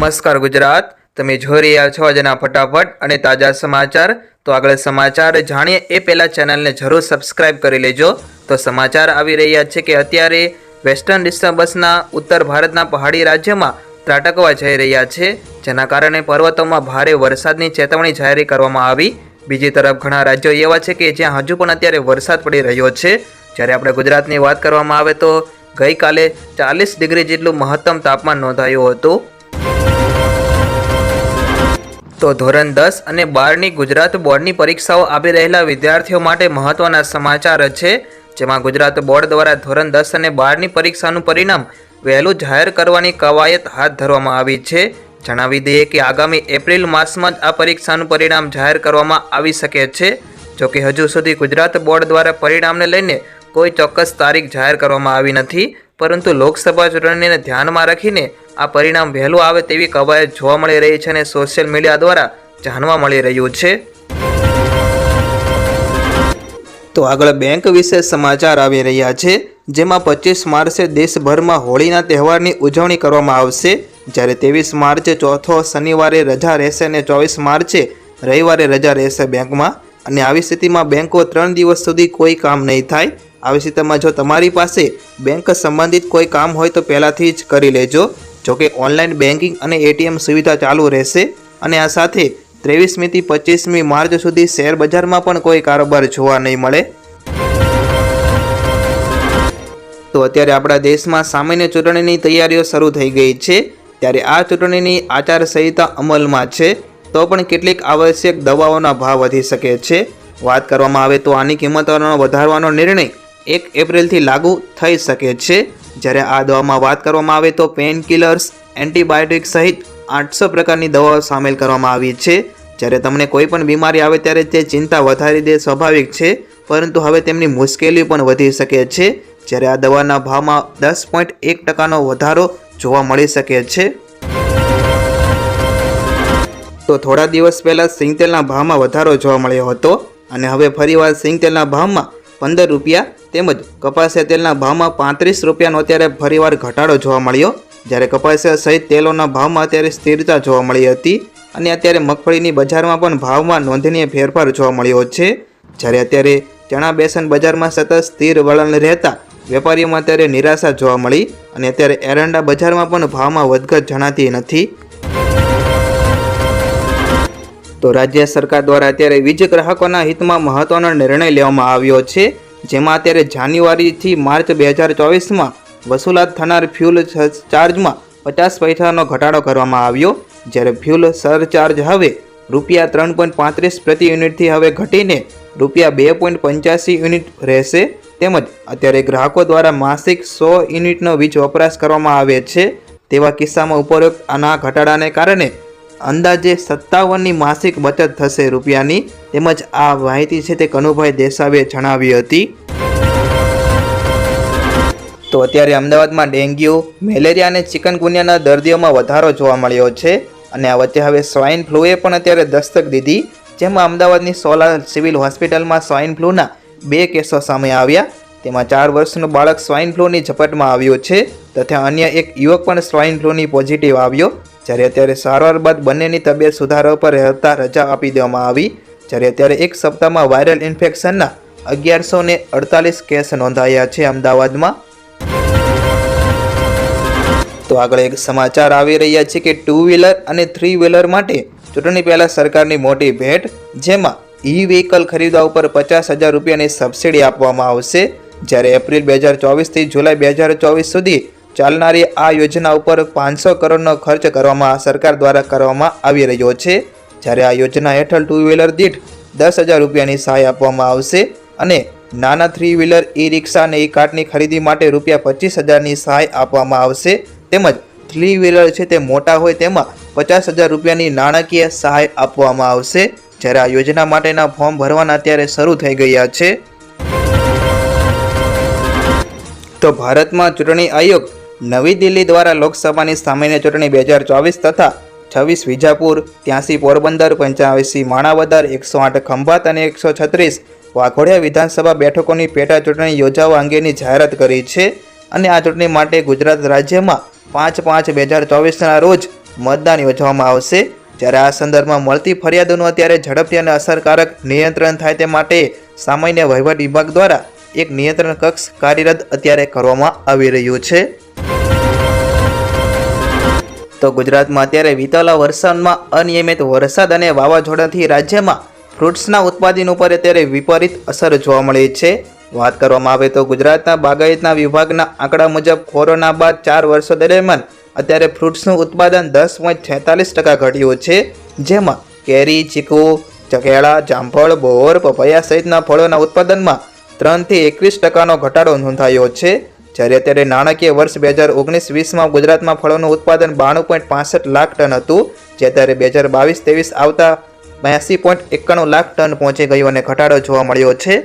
નમસ્કાર ગુજરાત. તમે જોઈ રહ્યા છો આજના ફટાફટ અને તાજા સમાચાર. તો આગળ સમાચાર જાણીએ, એ પહેલાં ચેનલને જરૂર સબસ્ક્રાઇબ કરી લેજો. તો સમાચાર આવી રહ્યા છે કે અત્યારે વેસ્ટર્ન ડિસ્ટર્બન્સના ઉત્તર ભારતના પહાડી રાજ્યમાં ત્રાટકવા જઈ રહ્યા છે, જેના કારણે પર્વતોમાં ભારે વરસાદની ચેતવણી જાહેર કરવામાં આવી. બીજી તરફ ઘણા રાજ્યો એવા છે કે જ્યાં હજુ પણ અત્યારે વરસાદ પડી રહ્યો છે. જ્યારે આપણે ગુજરાતની વાત કરવામાં આવે તો ગઈકાલે ચાલીસ ડિગ્રી જેટલું મહત્તમ તાપમાન નોંધાયું હતું. તો ધોરણ દસ અને બારની ગુજરાત બોર્ડની પરીક્ષાઓ આપી રહેલા વિદ્યાર્થીઓ માટે મહત્વના સમાચાર છે, જેમાં ગુજરાત બોર્ડ દ્વારા ધોરણ દસ અને બારની પરીક્ષાનું પરિણામ વહેલું જાહેર કરવાની કવાયત હાથ ધરવામાં આવી છે. જણાવી દઈએ કે આગામી એપ્રિલ માસમાં જ આ પરીક્ષાનું પરિણામ જાહેર કરવામાં આવી શકે છે. જોકે હજુ સુધી ગુજરાત બોર્ડ દ્વારા પરિણામને લઈને કોઈ ચોક્કસ તારીખ જાહેર કરવામાં આવી નથી. પરંતુ લોકસભા ચૂંટણીને ધ્યાનમાં રાખીને આ પરિણામ વહેલું આવે તેવી કવાયત જોવા મળી રહી છે અને સોશિયલ મીડિયા દ્વારા જાણવા મળી રહ્યું છે. તો આગળ બેંક વિશે સમાચાર આવી રહ્યા છે. જેમાં પચીસ માર્ચે દેશભરમાં હોળીના તહેવારની ઉજવણી કરવામાં આવશે. જ્યારે ત્રેવીસ માર્ચે ચોથો શનિવારે રજા રહેશે અને ચોવીસ માર્ચે રવિવારે રજા રહેશે બેંકમાં. અને આવી સ્થિતિમાં બેંકો ત્રણ દિવસ સુધી કોઈ કામ નહીં થાય. આવી સ્થિતિમાં જો તમારી પાસે બેંક સંબંધિત કોઈ કામ હોય તો પહેલાંથી જ કરી લેજો. જોકે ઓનલાઈન બેન્કિંગ અને એટીએમ સુવિધા ચાલુ રહેશે અને આ સાથે ત્રેવીસમીથી પચીસમી માર્ચ સુધી શેર બજારમાં પણ કોઈ કારોબાર જોવા નહીં મળે. તો અત્યારે આપણા દેશમાં સામાન્ય ચૂંટણીની તૈયારીઓ શરૂ થઈ ગઈ છે. ત્યારે આ ચૂંટણીની આચારસંહિતા અમલમાં છે. તો પણ કેટલીક આવશ્યક દવાઓના ભાવ વધી શકે છે. વાત કરવામાં આવે તો આની કિંમતોનો વધારવાનો નિર્ણય એક એપ્રિલથી લાગુ થઈ શકે છે. જ્યારે આ દવામાં વાત કરવામાં આવે તો પેઇન કિલર્સ એન્ટીબાયોટિક સહિત આઠસો પ્રકારની દવાઓ સામેલ કરવામાં આવી છે. જ્યારે તમને કોઈ પણ બીમારી આવે ત્યારે તે ચિંતા વધારી દે સ્વાભાવિક છે, પરંતુ હવે તેમની મુશ્કેલી પણ વધી શકે છે. જ્યારે આ દવાના ભાવમાં દસ પોઈન્ટ એક ટકાનો વધારો જોવા મળી શકે છે. તો થોડા દિવસ પહેલાં સિંગતેલના ભાવમાં વધારો જોવા મળ્યો હતો અને હવે ફરીવાર સિંગતેલના ભાવમાં પંદર રૂપિયા તેમજ કપાસિયા તેલના ભાવમાં પાંત્રીસ રૂપિયાનો અત્યારે ફરીવાર ઘટાડો જોવા મળ્યો. જ્યારે કપાસિયા સહિત તેલોના ભાવમાં અત્યારે સ્થિરતા જોવા મળી હતી અને અત્યારે મગફળીની બજારમાં પણ ભાવમાં નોંધનીય ફેરફાર જોવા મળ્યો છે. જ્યારે અત્યારે ચણા બેસન બજારમાં સતત સ્થિર વલણ રહેતા વેપારીઓમાં અત્યારે નિરાશા જોવા મળી અને અત્યારે એરંડા બજારમાં પણ ભાવમાં વધઘટ જણાતી નથી. તો રાજ્ય સરકાર દ્વારા અત્યારે વીજ ગ્રાહકોના હિતમાં મહત્વનો નિર્ણય લેવામાં આવ્યો છે, જેમાં અત્યારે જાન્યુઆરીથી માર્ચ બે હજાર ચોવીસમાં વસૂલાત થનાર ફ્યુલ ચાર્જમાં પચાસ પૈસાનો ઘટાડો કરવામાં આવ્યો, જ્યારે ફ્યુલ સરચાર્જ હવે રૂપિયા ત્રણ પોઈન્ટ પાંત્રીસ પ્રતિ યુનિટથી હવે ઘટીને રૂપિયા બે પોઈન્ટ પંચ્યાસી યુનિટ રહેશે. તેમજ અત્યારે ગ્રાહકો દ્વારા માસિક સો યુનિટનો વીજ વપરાશ કરવામાં આવે છે, તેવા કિસ્સામાં ઉપરોક્ત આના ઘટાડાને કારણે અંદાજે સત્તાવનની માસિક બચત થશે રૂપિયાની. તેમજ આ માહિતી છે તે કનુભાઈ દેસાવીએ જણાવી હતી. તો અત્યારે અમદાવાદમાં ડેન્ગ્યુ, મેલેરિયા અને ચિકનગુનિયાના દર્દીઓમાં વધારો જોવા મળ્યો છે. અને આ વચ્ચે હવે સ્વાઇન ફ્લૂએ પણ અત્યારે દસ્તક દીધી. જેમાં અમદાવાદની સોલા સિવિલ હોસ્પિટલમાં સ્વાઇન ફ્લૂના બે કેસો સામે આવ્યા. તેમાં ચાર વર્ષનું બાળક સ્વાઇન ફ્લૂની ઝપટમાં આવ્યું છે. તથા અન્ય એક યુવક પણ સ્વાઇન ફ્લૂની પોઝિટિવ આવ્યો. જ્યારે અત્યારે સારવાર બાદ બંનેની તબિયત સુધારા પર રહેતા રજા આપી દેવામાં આવી, જ્યારે અત્યારે એક સપ્તાહમાં વાયરલ ઇન્ફેક્શનના અગિયારસો ને અડતાલીસ કેસ નોંધાયા છે અમદાવાદમાં. તો આગળ એક સમાચાર આવી રહ્યા છે કે ટુ વ્હીલર અને થ્રી વ્હીલર માટે ચૂંટણી પહેલાં સરકારની મોટી ભેટ, જેમાં ઈ વ્હીકલ ખરીદવા ઉપર પચાસ હજાર રૂપિયાની સબસિડી આપવામાં આવશે. જ્યારે એપ્રિલ બે હજાર ચોવીસથી જુલાઈ બે હજાર ચોવીસ સુધી ચાલનારી આ યોજના ઉપર પાંચસો કરોડનો ખર્ચ કરવામાં સરકાર દ્વારા કરવામાં આવી રહ્યો છે. જ્યારે આ યોજના હેઠળ ટુ વ્હીલર દીઠ દસ હજાર રૂપિયાની સહાય આપવામાં આવશે અને નાના થ્રી વ્હીલર ઈ રિક્ષા અને ઈ કાર્ટની ખરીદી માટે રૂપિયા પચીસ હજારની સહાય આપવામાં આવશે. તેમજ થ્રી વ્હીલર છે તે મોટા હોય તેમાં પચાસ હજાર રૂપિયાની નાણાકીય સહાય આપવામાં આવશે. જ્યારે આ યોજના માટેના ફોર્મ ભરવાના અત્યારે શરૂ થઈ ગયા છે. તો ભારતમાં ચૂંટણી આયોગ નવી દિલ્હી દ્વારા લોકસભાની સામાન્ય ચૂંટણી બે હજાર ચોવીસ તથા છવ્વીસ વિજાપુર, ત્યાંસી પોરબંદર પંચ્યાસી માણાવદર, એકસો આઠ ખંભાત અને એકસો છત્રીસ વાઘોડિયા વિધાનસભા બેઠકોની પેટા ચૂંટણી યોજાવા અંગેની જાહેરાત કરી છે અને આ ચૂંટણી માટે ગુજરાત રાજ્યમાં પાંચ પાંચ બે હજાર ચોવીસના રોજ મતદાન યોજવામાં આવશે. જ્યારે આ સંદર્ભમાં મળતી ફરિયાદોનું અત્યારે ઝડપથી અને અસરકારક નિયંત્રણ થાય તે માટે સામાન્ય વહીવટ વિભાગ દ્વારા એક નિયંત્રણ કક્ષ કાર્યરત અત્યારે કરવામાં આવી રહ્યું છે. તો ગુજરાતમાં અત્યારે વિતેલા વરસાદમાં અનિયમિત વરસાદ અને વાવાઝોડાથી રાજ્યમાં ફ્રૂટ્સના ઉત્પાદન ઉપર અત્યારે વિપરીત અસર જોવા મળી છે. વાત કરવામાં આવે તો ગુજરાતના બાગાયતના વિભાગના આંકડા મુજબ કોરોના બાદ ચાર વર્ષો દરમિયાન અત્યારે ફ્રૂટ્સનું ઉત્પાદન દસ પોઈન્ટ છેતાલીસ ટકા ઘટ્યું છે. જેમાં કેરી, ચીકુ ચકેળા જામફળ, બોર, પપૈયા સહિતના ફળોના ઉત્પાદનમાં ત્રણથી એકવીસ ટકાનો ઘટાડો નોંધાયો છે. જ્યારે અત્યારે નાણાકીય વર્ષ બે હજાર ઓગણીસ વીસમાં ગુજરાતમાં ફળોનું ઉત્પાદન બાણું પોઈન્ટ પાસઠ લાખ ટન હતું, જે અત્યારે બે હજાર બાવીસ ત્રેવીસ આવતા બ્યાસી પોઈન્ટ એકાણું લાખ ટન પહોંચી ગયું અને ઘટાડો જોવા મળ્યો છે.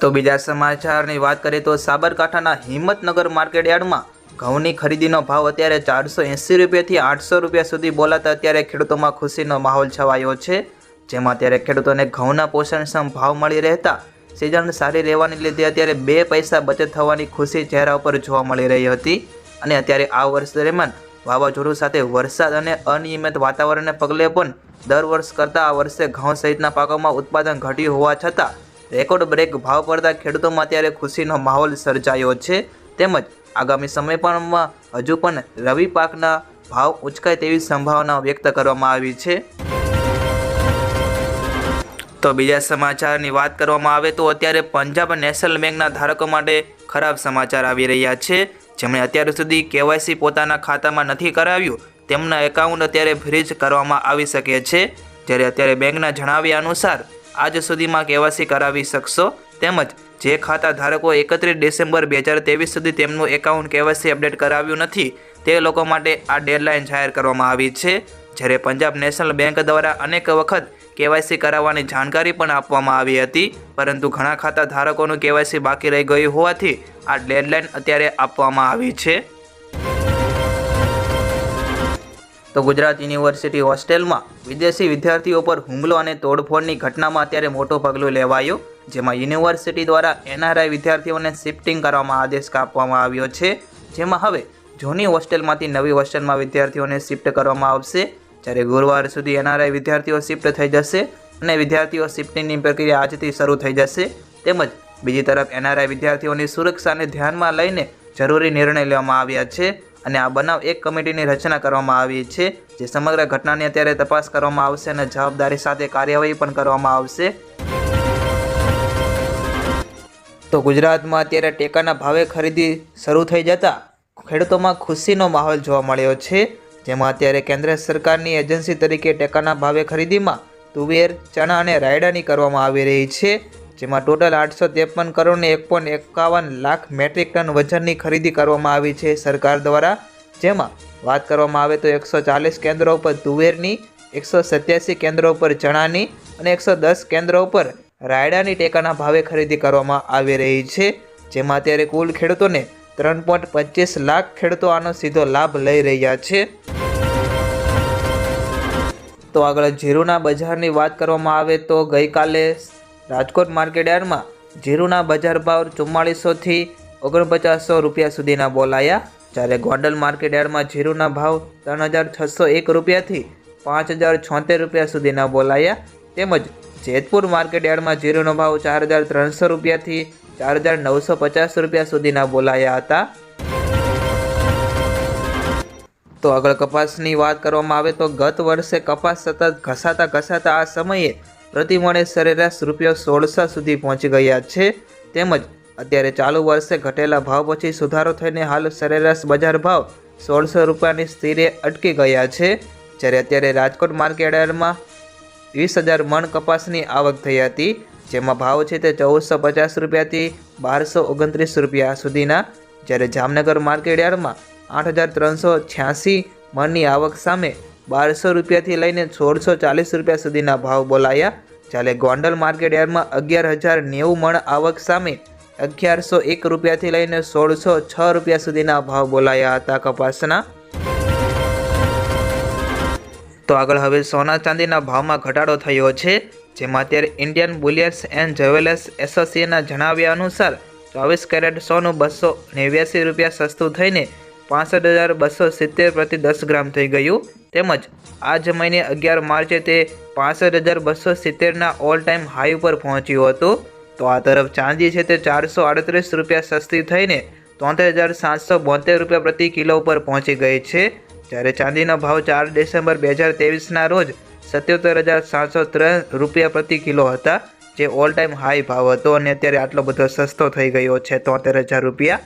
તો બીજા સમાચારની વાત કરીએ તો સાબરકાંઠાના હિંમતનગર માર્કેટ યાર્ડમાં ઘઉંની ખરીદીનો ભાવ અત્યારે ચારસો એંસી રૂપિયાથી આઠસો રૂપિયા સુધી બોલાતા અત્યારે ખેડૂતોમાં ખુશીનો માહોલ છવાયો છે, જેમાં અત્યારે ખેડૂતોને ઘઉંના પોષણક્ષમ ભાવ મળી રહેતા સિઝન સારી રહેવાને લીધે અત્યારે બે પૈસા બચત થવાની ખુશી ચહેરા ઉપર જોવા મળી રહી હતી. અને અત્યારે આ વર્ષ દરમિયાન વાવાઝોડું સાથે વરસાદ અને અનિયમિત વાતાવરણને પગલે પણ દર વર્ષ કરતાં આ વર્ષે ઘઉં સહિતના પાકોમાં ઉત્પાદન ઘટ્યું હોવા છતાં રેકોર્ડ બ્રેક ભાવ પડતા ખેડૂતોમાં અત્યારે ખુશીનો માહોલ સર્જાયો છે. તેમજ આગામી સમય પણ હજુ પણ રવિ પાકના ભાવ ઉંચકાય તેવી સંભાવના વ્યક્ત કરવામાં આવી છે. તો બીજા સમાચારની વાત કરવામાં આવે તો અત્યારે પંજાબ નેશનલ બેંકના ધારકો માટે ખરાબ સમાચાર આવી રહ્યા છે. જેમણે અત્યાર સુધી કેવાયસી પોતાના ખાતામાં નથી કરાવ્યું, તેમના એકાઉન્ટ અત્યારે ફ્રીજ કરવામાં આવી શકે છે. જ્યારે અત્યારે બેંકના જણાવ્યા અનુસાર, આજ સુધીમાં કેવાયસી કરાવી શકશો. તેમજ, જે ખાતા ધારકો એકત્રીસ ડિસેમ્બર બે હજાર ત્રેવીસ સુધી તેમનું એકાઉન્ટ કેવાયસી અપડેટ કરાવ્યું નથી, તે લોકો માટે આ ડેડલાઇન જાહેર કરવામાં આવી છે. જ્યારે પંજાબ નેશનલ બેંક દ્વારા અનેક વખત કેવાયસી કરાવવાની જાણકારી પણ આપવામાં આવી હતી, પરંતુ ઘણા ખાતા ધારકોનું કેવાયસી બાકી રહી ગયું હોવાથી આ ડેડલાઇન અત્યારે આપવામાં આવી છે. તો ગુજરાત યુનિવર્સિટી હોસ્ટેલમાં વિદેશી વિદ્યાર્થીઓ પર હુમલો અને તોડફોડની ઘટનામાં અત્યારે મોટો પગલું લેવાયો, જેમાં યુનિવર્સિટી દ્વારા એનઆરઆઈ વિદ્યાર્થીઓને શિફ્ટિંગ કરવામાં આદેશ આપવામાં આવ્યો છે, જેમાં હવે જૂની હોસ્ટેલમાંથી નવી હોસ્ટેલમાં વિદ્યાર્થીઓને શિફ્ટ કરવામાં આવશે જ્યારે ગુરુવાર સુધી એનઆરઆઈ વિદ્યાર્થીઓ શિફ્ટ થઈ જશે અને વિદ્યાર્થીઓ શિફ્ટિંગની પ્રક્રિયા આજથી શરૂ થઈ જશે, તેમજ બીજી તરફ એનઆરઆઈ વિદ્યાર્થીઓની સુરક્ષાને ધ્યાનમાં લઈને જરૂરી નિર્ણય લેવામાં આવ્યા છે અને આ બનાવ એક કમિટીની રચના કરવામાં આવી છે, જે સમગ્ર ઘટનાની અત્યારે તપાસ કરવામાં આવશે અને જવાબદારી સાથે કાર્યવાહી પણ કરવામાં આવશે. તો ગુજરાતમાં અત્યારે ટેકાના ભાવે ખરીદી શરૂ થઈ જતાં ખેડૂતોમાં ખુશીનો માહોલ જોવા મળ્યો છે. જેમાં અત્યારે કેન્દ્ર સરકારની એજન્સી તરીકે ટેકાના ભાવે ખરીદીમાં તુવેર, ચણા અને રાયડાની કરવામાં આવી રહી છે, જેમાં ટોટલ આઠસો ત્રેપન કરોડને એક પોઈન્ટ એકાવન લાખ મેટ્રિક ટન વજનની ખરીદી કરવામાં આવી છે સરકાર દ્વારા. જેમાં વાત કરવામાં આવે તો એકસો ચાલીસ કેન્દ્રો ઉપર તુવેરની, એકસો સત્યાસી કેન્દ્રો ઉપર ચણાની અને એકસો દસ કેન્દ્રો ઉપર રાયડાની ટેકાના ભાવે ખરીદી કરવામાં આવી રહી છે, જેમાં અત્યારે કુલ ખેડૂતોને ત્રણ પોઈન્ટ પચીસ લાખ ખેડૂતો આનો સીધો લાભ લઈ રહ્યા છે. તો આગળ જીરુના બજારની વાત કરવામાં આવે તો ગઈકાલે રાજકોટ માર્કેટ યાર્ડમાં જીરુના બજાર ભાવ ચુમ્માળીસોથી ઓગણપચાસસો રૂપિયા સુધીના બોલાયા. જ્યારે ગોંડલ માર્કેટ યાર્ડમાં જીરુના ભાવ ત્રણ હજાર છસો એક રૂપિયાથી પાંચ હજાર છોતેર રૂપિયા સુધીના બોલાયા. તેમજ જેતપુર માર્કેટ યાર્ડમાં જીરુનો ભાવ ચાર હજાર ત્રણસો રૂપિયાથી ચાર હજાર નવસો પચાસ રૂપિયા સુધીના બોલાયા હતા. તો આગળ કપાસની વાત કરવામાં આવે તો ગત વર્ષે કપાસ સતત ઘસાતા ઘસાતા આ સમયે પ્રતિમણે સરેરાશ રૂપિયો સોળસો સુધી પહોંચી ગયા છે. તેમજ અત્યારે ચાલુ વર્ષે ઘટેલા ભાવ પછી સુધારો થઈને હાલ સરેરાશ બજાર ભાવ સોળસો રૂપિયાની સ્થિરે અટકી ગયા છે. જ્યારે અત્યારે રાજકોટ માર્કેટમાં વીસ હજાર મણ કપાસની આવક થઈ હતી, જેમાં ભાવ છે તે ચૌદસો પચાસ રૂપિયાથી બારસો ઓગણત્રીસ રૂપિયા સુધીના. જ્યારે જામનગર માર્કેટ યાર્ડમાં આઠ હજાર ત્રણસો છ્યાસી મણની આવક સામે બારસો રૂપિયાથી લઈને સોળસો ચાલીસ રૂપિયા સુધીના ભાવ બોલાયા. જ્યારે ગોંડલ માર્કેટ યાર્ડમાં અગિયાર હજાર નેવું મણ આવક સામે અગિયારસો એક રૂપિયાથી લઈને સોળસો છ રૂપિયા સુધીના ભાવ બોલાયા હતા કપાસના. તો આગળ હવે સોના ચાંદીના ભાવમાં ઘટાડો થયો છે, જેમાં અત્યારે ઇન્ડિયન બુલિયર્સ એન્ડ જ્વેલર્સ એસોસિએશનના જણાવ્યા અનુસાર ચોવીસ કેરેટ સોનું બસો નેવ્યાસી રૂપિયા સસ્તું થઈને પાસઠ હજાર બસો સિત્તેર પ્રતિ દસ ગ્રામ થઈ ગયું. તેમજ આ જ મહિને અગિયાર માર્ચે તે પાસઠ હજાર બસો સિત્તેરના ઓલ ટાઈમ હાઈ ઉપર પહોંચ્યું હતું. તો આ તરફ ચાંદી છે તે ચારસો આડત્રીસ રૂપિયા સસ્તી થઈને તોતેર હજાર સાતસો બોતેર રૂપિયા પ્રતિ કિલો ઉપર પહોંચી ગઈ છે. જ્યારે ચાંદીનો ભાવ ચાર ડિસેમ્બર બે હજાર તેવીસના રોજ સત્યોતેર હજાર સાતસો ત્રણ રૂપિયા પ્રતિ કિલો હતા, જે ઓલ ટાઈમ હાઈ ભાવ હતો અને અત્યારે આટલો બધો સસ્તો થઈ ગયો છે. તોતેર હજાર રૂપિયા